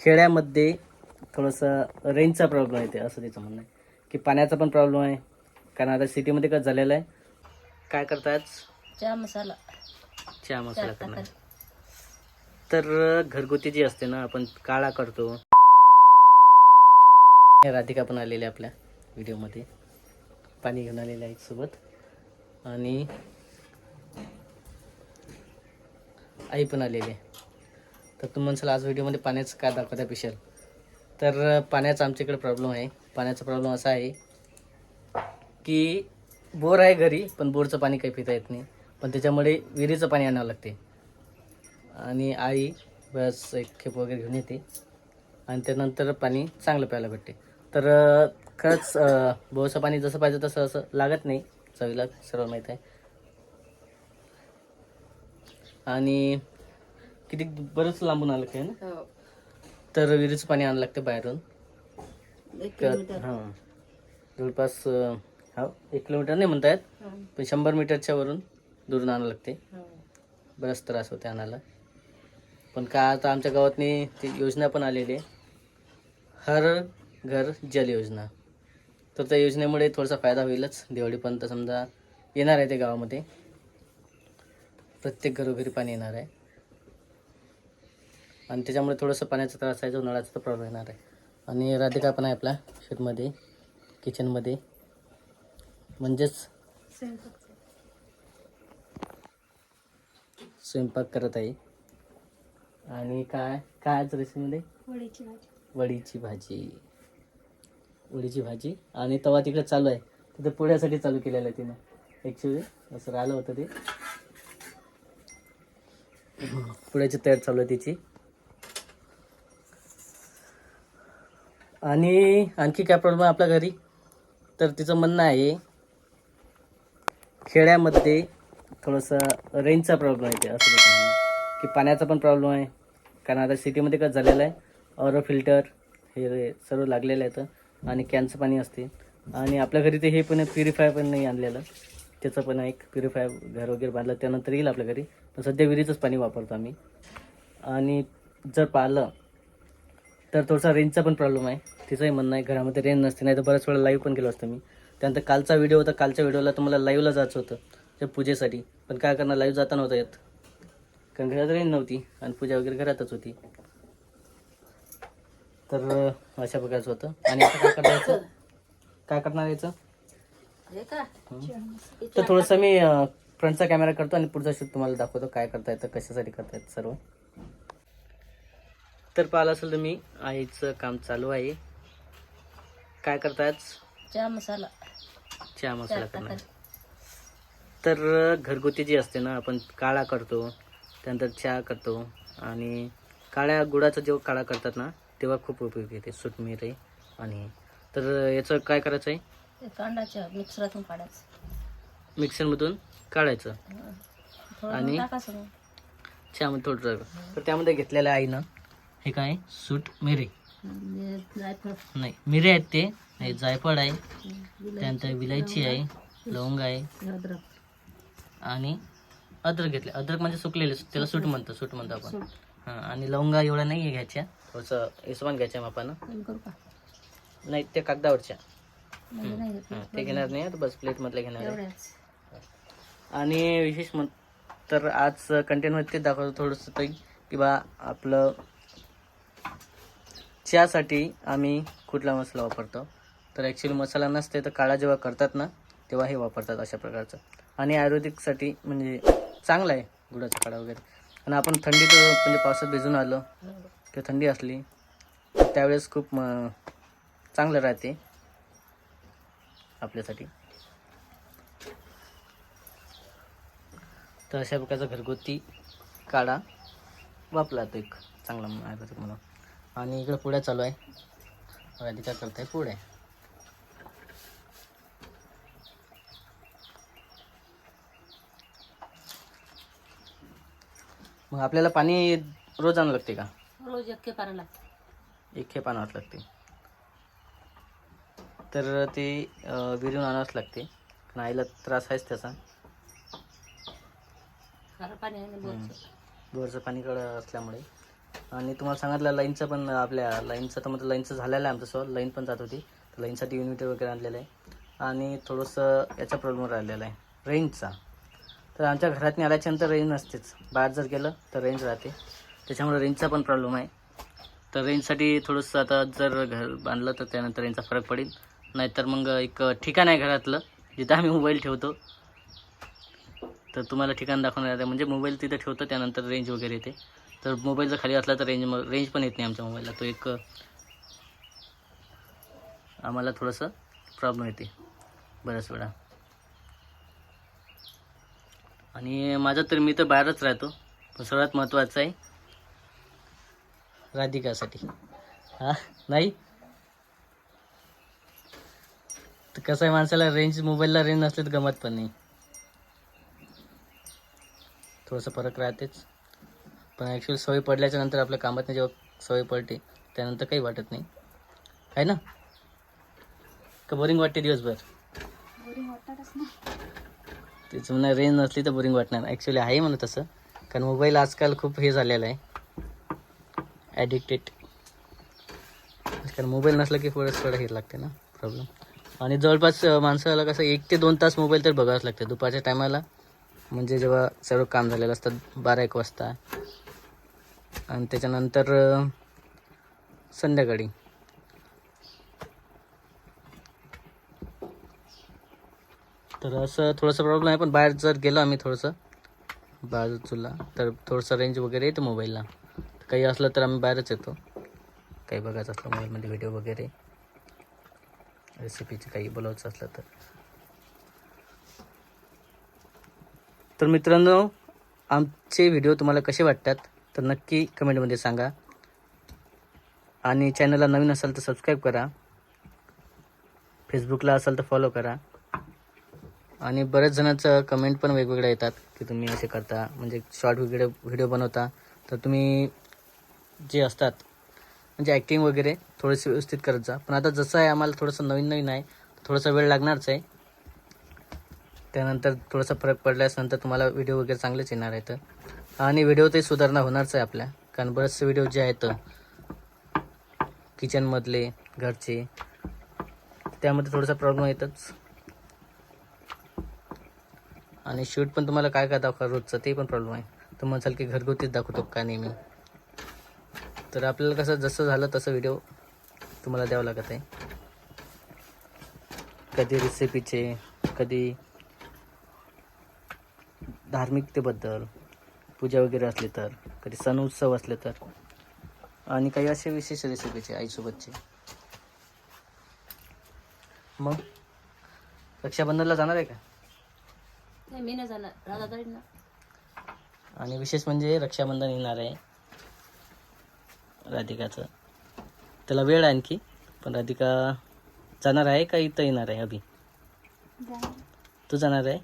खेड्यामध्ये थोडंसं रेंजचा प्रॉब्लेम येते असं त्याचं म्हणणं आहे. की पाण्याचा पण प्रॉब्लेम आहे. कारण आता सिटीमध्ये काय झालेलं आहे. काय करतात? चहा मसाला. चहा मसाला करणार. तर घरगुती जी असते ना आपण काळा करतो. हे राधिका पण आलेले आपल्या व्हिडिओमध्ये. पाणी घेऊन आलेले आहेत सोबत. आणि आई पण आलेली आहे. तर तुम्ही म्हणसाल आज व्हिडिओमध्ये पाण्याचं काय दाखवता पिशल? तर पाण्याचा आमच्याकडे प्रॉब्लेम आहे. पाण्याचा प्रॉब्लेम असा आहे की बोर आहे घरी पण बोरचं पाणी काही पिता येत नाही. पण त्याच्यामुळे विहिरीचं पाणी आणावं लागते. आणि आई बस एक खेप वगैरे घेऊन येते. आणि त्यानंतर पाणी चांगलं प्यायला भेटते. तर खरंच बोरचं पाणी जसं पाहिजे तसं असं लागत नाही. चवीला सर्व माहीत आहे. आणि किती बरंच लांबून आलं काय ना? हो. तर विहिरीचं पाणी आणावं लागते बाहेरून. एक तर- किलोमीटर. हां. जवळपास अं, हो एक किलोमीटर नाही म्हणता येत हो. पण शंभर मीटरच्या वरून दुरून आणावं लागते. हो. बराच त्रास होते आणायला. पण का आता आमच्या गावातनी ती योजना पण आलेली आहे. हर घर जल योजना. तर त्या योजनेमुळे थोडासा फायदा होईलच. दिवाळीपर्यंत समजा येणार आहे ते गावामध्ये. प्रत्येक घरोघरी पाणी येणार आहे. आणि त्याच्यामुळे थोडंसं पाण्याचा त्रास आहे जो नळाचा तर प्रॉब्लेम येणार आहे. आणि राधिका पण आहे आपल्या शेटमध्ये किचनमध्ये म्हणजेच स्वयंपाक करत आहे. आणि काय काय आज रेसिपीमध्ये? वडीची भाजी. वडीची भाजी. वडीची भाजी? आणि तवा तिकडे चालू आहे. तिथं पोळ्यासाठी चालू केलेलं आहे तिनं. ॲक्च्युली असं राहिलं होतं ते. पुण्याची तयारी चालू आहे तिची. आणि आणखी काय प्रॉब्लेम आहे आपल्या घरी? तर तिचं म्हणणं आहे खेड्यामध्ये थोडंसं रेंजचा प्रॉब्लेम आहे ते असं की पाण्याचा पण प्रॉब्लेम आहे. कारण आता सिटीमध्ये काय झालेलं आहे ऑरो फिल्टर हे सर्व लागलेलं आहे आणि कॅनचं पाणी असते आणि आपल्या घरी ते हे पण प्युरिफाय पण नाही आणलेलं. त्याचं पण एक प्युरिफाय घर वगैरे बांधलं त्यानंतर येईल आपल्या घरी. पण सध्या विहिरीचंच पाणी वापरतो आम्ही. आणि जर पाहिलं तर थोडासा रेंजचा पण प्रॉब्लेम आहे. तिचंही म्हणणं आहे घरामध्ये रेंज नसते नाही तर बऱ्याच वेळा लाईव्ह पण केलं असतं मी. त्यानंतर कालचा व्हिडिओ होता कालच्या व्हिडिओला तुम्हाला लाईव्हला जायचं होतं त्या पूजेसाठी. पण काय करणार लाईव्ह जाता नव्हतं येत. कारण घरात रेंज नव्हती आणि पूजा वगैरे घरातच होती. तर अशा प्रकारचं होतं. आणि आता काय करायचं काय करणार याचं? तर थोडंसं मी फ्रंटचा कॅमेरा करतो आणि पुढचा शूट तुम्हाला दाखवतो काय करता येतं कशासाठी करता येतं सर्व. तर पाहिलं असेल तुम्ही आईचं काम चालू आहे. काय करतायत चहा मसाला. चहा मसाला करणार. तर घरगुती जी असते ना आपण काळा करतो त्यानंतर चहा करतो आणि काळ्या गुळाचा जेव्हा काळा करतात ना तेव्हा खूप उपयोगी येते सुटमिरे आणि तर याचं काय करायचं आहे ते कांडाच्या मिक्सरातून काढायचं. मिक्सरमधून काढायचं. आणि? चहामध्ये थोडं. तर त्यामध्ये घेतलेलं आहे ना हे काय? सूट मिरे. म्हणजे नाही मिरे आहेत ते. हे जायफळ आहे. त्यानंतर विलायची आहे लवंग आहे. अद्रक. आणि अद्रक घेतले. अद्रक म्हणजे सुकलेले त्याला सूट म्हणतो सूट म्हणतो आपण. हां आणि लवंगा एवढ्या नाही आहे घ्यायच्या. थोडंसं हिशोबान घ्यायच्या मापानं नाही ते कागदावरच्या. म्हणजे नाही ते घेणार नाही आता बस प्लेटमधल्या घेणार आहे. आणि विशेष म्हण तर आज कंटेंटमध्ये ते दाखवतो थोडंसं की बा आपलं चहासाठी आम्ही कुठला मसाला वापरतो? तर ॲक्च्युली मसाला नसते तर काळा जेव्हा करतात ना तेव्हा हे वापरतात अशा प्रकारचं. आणि आयुर्वेदिकसाठी म्हणजे चांगलं आहे गुळाचा काळा वगैरे. आणि आपण थंडीत म्हणजे पावसात भिजून आलो किंवा थंडी असली त्यावेळेस खूप म चांगलं राहते आपल्यासाठी. तर अशा प्रकारचा घरगुती काढा वापरला तो एक चांगला आयुर्वेदिक म्हणून. आणि इकडे पुढ्या चालू आहे. राधिका करताय पुढे. मग आपल्याला पाणी रोज आणावं लागते का? रोज एक लागतं. एक खेप आणावंच लागते. तर ते अं, विहिरीहून आणावंच लागते. कारण आईला त्रास आहेच त्याचा. बोरचं पाणी कडं असल्यामुळे. आणि तुम्हाला सांगितलं लाईनचं पण आपल्या लाईनचं तर मतलब लाईनचं झालेलं आहे आमचं सॉल्व लाईन पण जात होती. तर लाईनसाठी युनिट वगैरे आणलेलं आहे. आणि थोडंसं याचा प्रॉब्लेम राहिलेला आहे रेंजचा. तर आमच्या घरात आल्याच्यानंतर रेंज नसतेच. बाहेर जर गेलं तर रेंज राहते. त्याच्यामुळे रेंजचा पण प्रॉब्लेम आहे. तर रेंजसाठी थोडंसं आता जर घर बांधलं तर त्यानंतर रेंजचा फरक पडेल. नाहीतर मग एक ठिकाण आहे घरातलं जिथं आम्ही मोबाईल ठेवतो. तर तुम्हाला ठिकाण दाखवणार आहे. म्हणजे मोबाईल तिथं ठेवतो त्यानंतर रेंज वगैरे येते. तर मोबाईल जर खाली असला तर रेंज रेंज पण येत नाही आमच्या मोबाईलला. तो एक आम्हाला थोडंसं प्रॉब्लेम येते बऱ्याच वेळा. आणि माझं तर मी तर बाहेरच राहतो पण सर्वात महत्त्वाचं आहे राधिकासाठी. हां? नाही? तर कसं आहे माणसाला रेंज मोबाईलला रेंज नसले तर गमत पण नाही. थोडंसं फरक राहतेच. पण ॲक्च्युअली सवय पडल्याच्या नंतर आपल्या कामात जेव्हा सवय पडते त्यानंतर काही वाटत नाही. आहे ना? का बोरिंग वाटते दिवसभर? तेच म्हणा रेंज नसली तर बोरिंग वाटणार. ॲक्च्युली आहे म्हणा तसं. कारण मोबाईल आजकाल खूप हे झालेला आहे. ॲडिक्टेड कारण मोबाईल नसला की थोडंच थोडं हे लागते ना प्रॉब्लेम आणि जवळपास माणसाला कसं एक ते दोन तास मोबाईल तर बघावंच लागतं. दुपारच्या टायमाला म्हणजे जेव्हा सर्व काम झालेलं असतं बारा एक वाजता आणि त्याच्यानंतर संध्याकाळी. तर असं थोडंसं प्रॉब्लेम आहे पण बाहेर जर गेलो आम्ही थोडंसं बाजूला तर थोडंसं रेंज वगैरे येतो मोबाईलला काही असलं तर आम्ही बाहेरच येतो. काही बघायचं असलं मोबाईलमध्ये व्हिडिओ वगैरे. रेसिपीचे काही बोलायचं असलं तर. तर मित्रांनो आमचे व्हिडिओ तुम्हाला कसे वाटतात? तर नक्की कमेंटमध्ये सांगा. आणि चॅनलला नवीन असाल तर सबस्क्राईब करा. फेसबुकला असाल तर फॉलो करा. आणि बऱ्याच जणांचं कमेंट पण वेगवेगळ्या येतात की तुम्ही असे करता. म्हणजे शॉर्ट व्हिडिओ व्हिडिओ बनवता. तर तुम्ही जे असतात म्हणजे ॲक्टिंग वगैरे थोडेसे व्यवस्थित करत जा. पण आता जसं आहे आम्हाला थोडंसं नवीन नवीन आहे. थोडासा वेळ लागणारच आहे. त्यानंतर थोडासा फरक पडल्यास नंतर तुम्हाला व्हिडिओ वगैरे चांगलेच येणार आहे तर. आणि व्हिडिओ ते सुधारणा होणारच आहे आपल्या. कारण बरेचसे व्हिडिओ जे आहेत किचनमधले घरचे त्यामध्ये थोडासा प्रॉब्लेम येतच. आणि शूट पण तुम्हाला काय काय दाखवा रोजचं ते पण प्रॉब्लेम आहे. तर म्हणसाल की घरगुतीच दाखवतो का नेहमी. तर आपल्याला कसं जसं झालं तसं व्हिडिओ तुम्हाला द्यावं लागत आहे. कधी रेसिपीचे कधी धार्मिकतेबद्दल पूजा वगैरे असली तर कधी सण उत्सव असले तर. आणि काही असे विशेष रेसिपीचे आईसोबतचे. मग? रक्षाबंधनला जाणार आहे का? नाही मी नाही जाणार. राधा जाईल ना आणि विशेष म्हणजे रक्षाबंधन येणार आहे. राधिकाचं. त्याला वेळ आहे आणखी पण राधिका जाणार आहे का? इथं येणार आहे अभि? तू जाणार आहे?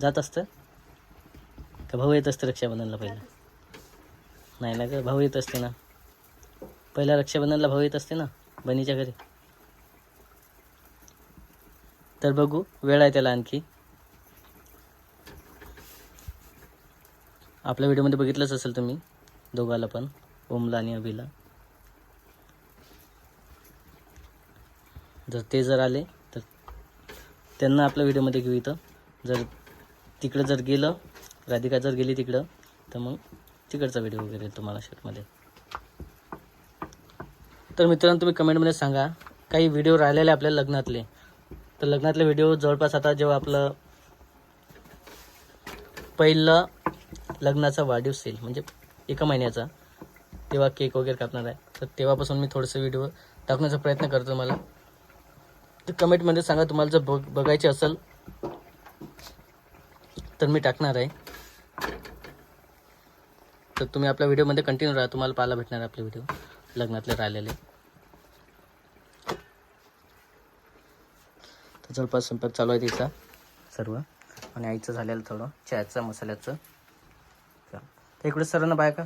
जात असतं? का भाऊ येत असते रक्षाबंधनला पहिला? नाही ना का भाऊ येत असते ना. पहिला रक्षाबंधनला भाऊ येत असते ना बनीच्या घरी. तर बघू वेळ आहे त्याला आणखी. आपल्या व्हिडिओमध्ये बघितलंच असेल तुम्ही दोघाला पण ओमला आणि अभिला. जर ते जर आले तर त्यांना आपल्या व्हिडिओमध्ये घेऊ इथं. जर तिकडं जर गेलं राधिका जर गेली तिकडं तर मग तिकडचा व्हिडिओ वगैरे तुम्हाला शूटमध्ये. तर मित्रांनो तुम्ही कमेंटमध्ये सांगा काही व्हिडिओ राहिलेले आपल्या लग्नातले. तर लग्नातले व्हिडिओ जवळपास आता जेव्हा आपलं पहिलं लग्नाचा वाढदिवस येईल म्हणजे एका महिन्याचा तेव्हा केक वगैरे कापणार आहे. तर तेव्हापासून मी थोडंसं व्हिडिओ टाकण्याचा प्रयत्न करतो मला तर कमेंटमध्ये सांगा तुम्हाला जर बघ बघायचे असेल तर मी टाकणार आहे. तर तुम्ही आपल्या व्हिडिओमध्ये कंटिन्यू राहा. तुम्हाला पाहायला भेटणार आपले व्हिडिओ. लग्नातले राहिलेले. तर जवळपास स्वयंपाक चालू आहे तिचा. सर्व. आणि आईचं झालेलं थोडं. चहाचं मसाल्याचं. तर इकडे सर्वांना बाय का?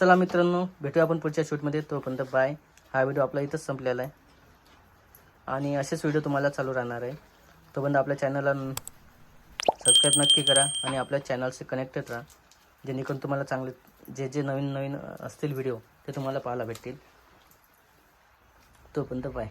चला मित्रांनो भेटूया आपण पुढच्या शूटमध्ये. तोपर्यंत बाय. हा व्हिडिओ आपला इथंच संपलेला आहे. आणि असेच व्हिडिओ तुम्हाला चालू राहणार आहे. तोपर्यंत आपल्या चॅनलला सबस्क्राईब नक्की करा आणि आपल्या चॅनलशी कनेक्टेड राहा. जेणेकरून तुम्हाला चांगले जे जे नवीन नवीन असतील व्हिडिओ ते तुम्हाला पाहायला भेटतील. तोपर्यंत बाय